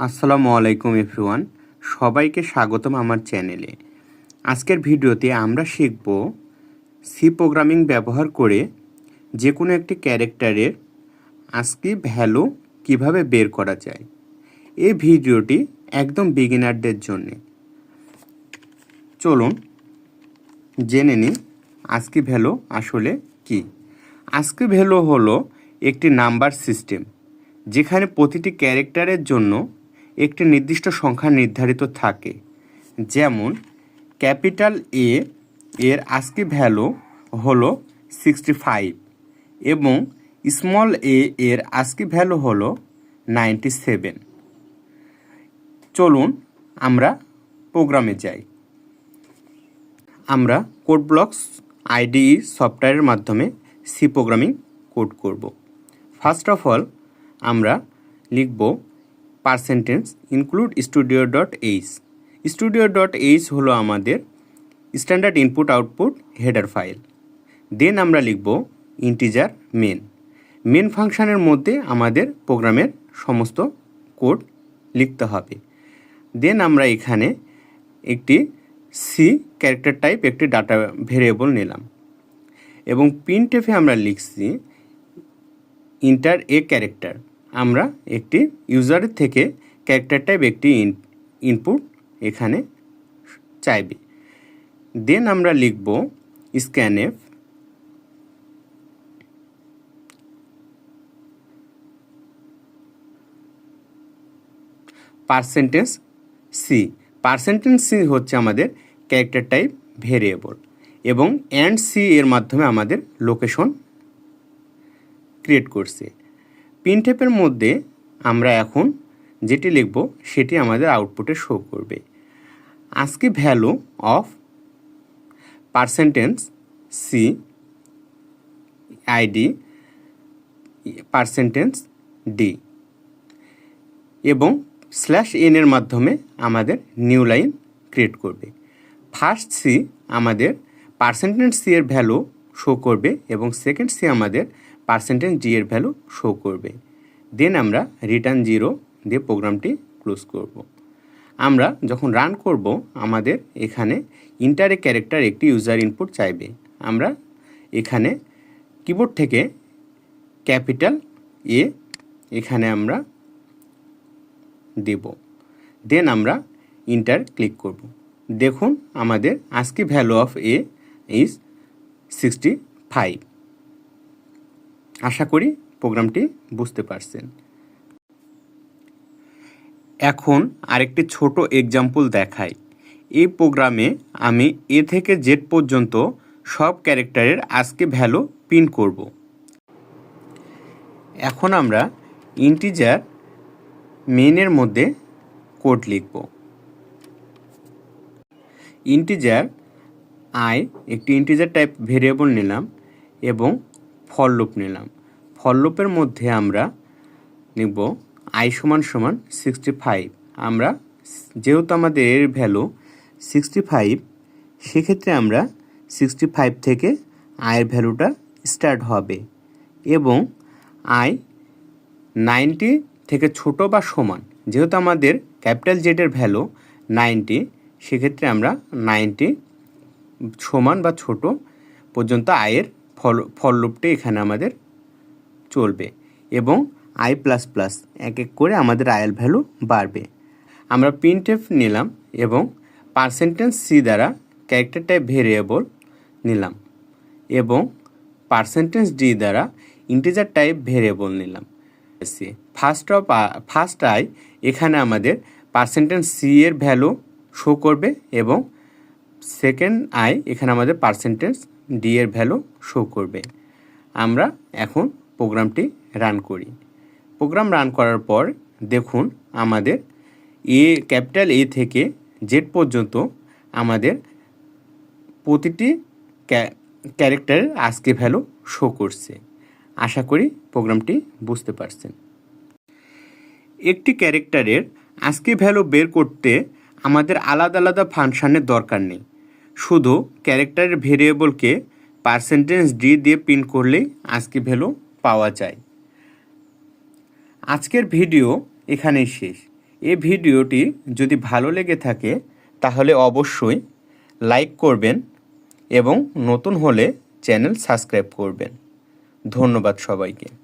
আসসালামু আলাইকুম এভরিওয়ান, সবাইকে স্বাগতম আমার চ্যানেলে। আজকের ভিডিওতে আমরা শিখব সি প্রোগ্রামিং ব্যবহার করে যে কোনো একটি ক্যারেক্টারের আজকে ভ্যালু কীভাবে বের করা যায়। এই ভিডিওটি একদম বিগিনারদের জন্যে। চলুন জেনে নিই আজকে ভ্যালু আসলে কি। আজকে ভ্যালু হলো একটি নাম্বার সিস্টেম, যেখানে প্রতিটি ক্যারেক্টারের জন্য একটি নির্দিষ্ট সংখ্যা নির্ধারিত থাকে। যেমন, ক্যাপিটাল এ এর আজকে ভ্যালু হলো সিক্সটি ফাইভ এবং স্মল এ এর আজকে ভ্যালু হলো নাইনটি সেভেন চলুন আমরা প্রোগ্রামে যাই। আমরা কোড ব্লকস আইডিই সফটওয়্যারের মাধ্যমে সি প্রোগ্রামিং কোড করব। ফার্স্ট অফ অল আমরা লিখব পার্সেন্টেন্স include studio dot h studio dot h হলো আমাদের standard input output header file then আমরা লিখব ইন্টিজার মেন মেন ফাংশানের মধ্যে আমাদের প্রোগ্রামের সমস্ত কোড লিখতে হবে। দেন আমরা এখানে একটি সি ক্যারেক্টার টাইপ একটি ডাটা ভেরিয়েবল নিলাম। এবং প্রিন্টেফে আমরা লিখছি ইন্টার এ ক্যারেক্টার আমরা একটি ইউজারের থেকে ক্যারেক্টার টাইপ একটি ইনপুট এখানে চাইবে। দেন আমরা লিখব scanf percentage C percentage C হচ্ছে আমাদের ক্যারেক্টার টাইপ ভেরিয়েবল এবং অ্যান্ড সি এর মাধ্যমে আমাদের লোকেশন ক্রিয়েট করছে। পিনটেপের মধ্যে আমরা এখন যেটি লিখব, সেটি আমাদের আউটপুটে শো করবে। আজকে value of পার্সেন্টেন্স C ID পার্সেন্টেন্স D এবং স্ল্যাশ এনের মাধ্যমে আমাদের নিউ লাইন ক্রিয়েট করবে। ফার্স্ট সি আমাদের পার্সেন্টেজ সি এর ভ্যালু শো করবে এবং সেকেন্ড সি আমাদের পার্সেন্টেজ ডি এর ভ্যালু শো করবে। দেন আমরা রিটার্ন জিরো দিয়ে প্রোগ্রামটি ক্লোজ করব। আমরা যখন রান করব, আমাদের এখানে ইন্টারে ক্যারেক্টার একটি ইউজার ইনপুট চাইবে। আমরা এখানে কিবোর্ড থেকে ক্যাপিটাল এ এখানে আমরা দেব। দেন আমরা ইন্টার ক্লিক করব। দেখুন, আমাদের আজকে value of a is sixty five আশা করি প্রোগ্রামটি বুঝতে পারছেন। এখন আরেকটি ছোট এক্সাম্পল দেখাই। এই প্রোগ্রামে আমি এ থেকে জেড পর্যন্ত সব ক্যারেক্টারের আজকে ভ্যালু প্রিন্ট করব। এখন আমরা ইন্টিজার মেনের মধ্যে কোড লিখব। ইন্টিজার আই একটি ইন্টিজার টাইপ ভেরিয়েবল নিলাম এবং ফল লুপ নিলাম। ফল লুপের মধ্যে আমরা নিব আই সমান সমান সিক্সটি ফাইভ আমরা যেহেতু আমাদের এর ভ্যালু সিক্সটি ফাইভ সেক্ষেত্রে আমরা সিক্সটি ফাইভ থেকে আয়ের ভ্যালুটা স্টার্ট হবে এবং আই নাইনটি থেকে ছোট বা সমান, যেহেতু আমাদের ক্যাপিটাল জেডের ভ্যালু নাইনটি সেক্ষেত্রে আমরা নাইনটি সমান বা ছোট পর্যন্ত আয়ের ফল ফল লুপটি এখানে আমাদের চলবে এবং আই প্লাস প্লাস এক এক করে আমাদের আয়ের ভ্যালু বাড়বে। আমরা প্রিন্টেফ নিলাম এবং পার্সেন্টেজ সি দ্বারা ক্যারেক্টার টাইপ ভেরিয়েবল নিলাম এবং পার্সেন্টেজ ডি দ্বারা ইন্টিজার টাইপ ভেরিয়েবল নিলাম। C first of first I এখানে আমাদের পার্সেন্টেজ সি এর ভ্যালু শো করবে এবং সেকেন্ড আই এখানে আমাদের পার্সেন্টেজ ডি এর ভ্যালু শো করবে। আমরা এখন প্রোগ্রামটি রান করি। প্রোগ্রাম রান করার পর দেখুন আমাদের এ ক্যাপিটাল এ থেকে জেড পর্যন্ত আমাদের প্রতিটি ক্যারেক্টারের আজকে ভ্যালু শো করছে। আশা করি প্রোগ্রামটি বুঝতে পারছেন। একটি ক্যারেক্টারের আজকে ভ্যালু বের করতে আমাদের আলাদা আলাদা ফাংশানের দরকার নেই। শুধু ক্যারেক্টারের ভেরিয়েবলকে পার্সেন্টেজ ডি দিয়ে প্রিন্ট করলেই আজকে ভ্যালু পাওয়া যায়। আজকের ভিডিও এখানেই শেষ। এ ভিডিওটি যদি ভালো লেগে থাকে, তাহলে অবশ্যই লাইক করবেন এবং নতুন হলে চ্যানেল সাবস্ক্রাইব করবেন। ধন্যবাদ সবাইকে।